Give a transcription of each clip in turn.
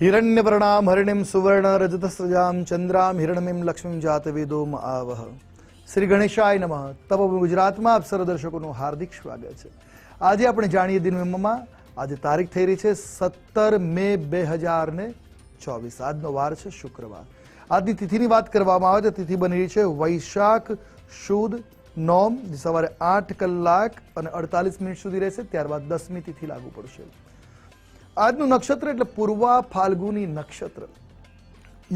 હિરણ્યવર્ણામ હરિણીમ સુવર્ણ રજતસ્રજામ ચંદ્રામ હિરણમીમ લક્ષ્મીમ જાતવેદોમ આવહ શ્રી ગણેશાય નમઃ તપ ગુજરાતમાં આપ સર્વ દર્શકોનું હાર્દિક સ્વાગત છે। આજે આપણે જાણીએ દિનમાં આજે તારીખ થઈ રહી છે સત્તર મે બે હજાર ને ચોવીસ. આજનો વાર છે શુક્રવાર. આજની તિથિની વાત કરવામાં આવે તો તિથિ બની રહી છે વૈશાખ, સુદ, નોમ સવારે આઠ કલાક અને અડતાલીસ મિનિટ સુધી રહેશે, ત્યારબાદ દસમી તિથિ લાગુ પડશે. આજનું નક્ષત્ર એટલે પૂર્વા ફાલ્ગુની નક્ષત્ર.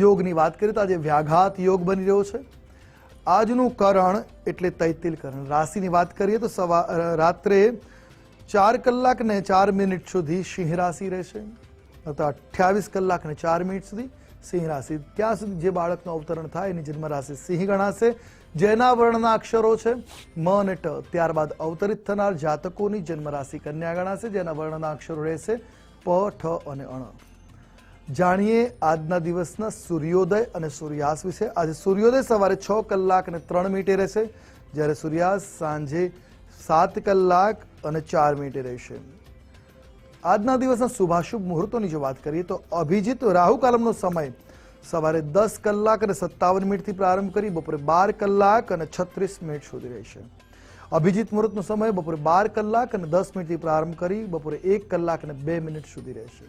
યોગની વાત કરીએ તો આજે વ્યાઘાત યોગ બની રહ્યો છે. આજનું કરણ એટલે તૈતિલ કરણ. રાશિની વાત કરીએ તો સવા રાત્રે ચાર કલાક ને ચાર મિનિટ સુધી સિંહ રાશિ રહેશે. અથવા અઠ્યાવીસ કલાક ને ચાર મિનિટ સુધી સિંહ રાશિ. ત્યાં સુધી જે બાળકનું અવતરણ થાય એની જન્મ રાશિ સિંહ ગણાશે. જેના વર્ણના અક્ષરો છે, મ અને ટ. ત્યારબાદ અવતરિત થનાર જાતકોની જન્મ રાશિ કન્યા ગણાશે. જેના વર્ણના અક્ષરો રહેશે પ, ઠ અને અણ. જાણીએ આજના દિવસના સૂર્યોદય અને સૂર્યાસ્ત વિશે. આજે સૂર્યોદય સવારે છ કલાક અને ત્રણ મિનિટે રહેશે. જ્યારે સૂર્યાસ્ત સાંજે સાત કલાક અને ચાર મિનિટે રહેશે. આજના દિવસના શુભાશુભ મુહૂર્તોની જો વાત કરીએ તો અભિજીત રાહુ કાલમનો સમય સવારે દસ કલાક અને સત્તાવન મિનિટથી પ્રારંભ કરી બપોરે બાર કલાક અને છત્રીસ મિનિટ સુધી રહેશે. અભિજીત મુહૂર્તનો સમય બપોરે બાર કલાક અને દસ મિનિટથી પ્રારંભ કરી બપોરે એક કલાક અને બે મિનિટ સુધી રહેશે.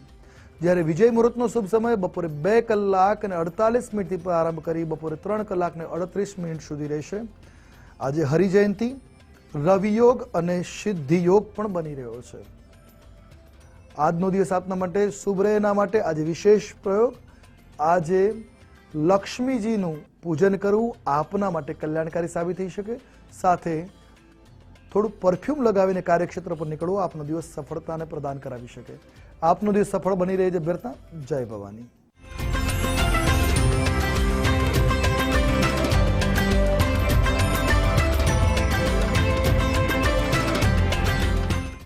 જ્યારે વિજય મુહૂર્તનો શુભ સમય બપોરે બે કલાક અને અડતાલીસ મિનિટથી પ્રારંભ કરી બપોરે ત્રણ કલાક અને અડત્રીસ મિનિટ સુધી રહેશે. આજે હરિજયંતી, રવિયોગ અને સિદ્ધિ યોગ પણ બની રહ્યો છે. આજનો દિવસ આપના માટે શુભ રહે. એના માટે આજે વિશેષ પ્રયોગ. આજે લક્ષ્મીજીનું પૂજન કરવું આપના માટે કલ્યાણકારી સાબિત થઈ શકે. સાથે થોડું પરફ્યુમ લગાવીને કાર્યક્ષેત્ર પર નીકળવું આપનો દિવસ સફળતાને પ્રદાન કરાવી શકે. આપનો દિવસ સફળ બની રહે છે અભ્યર્થના, જય ભવાની.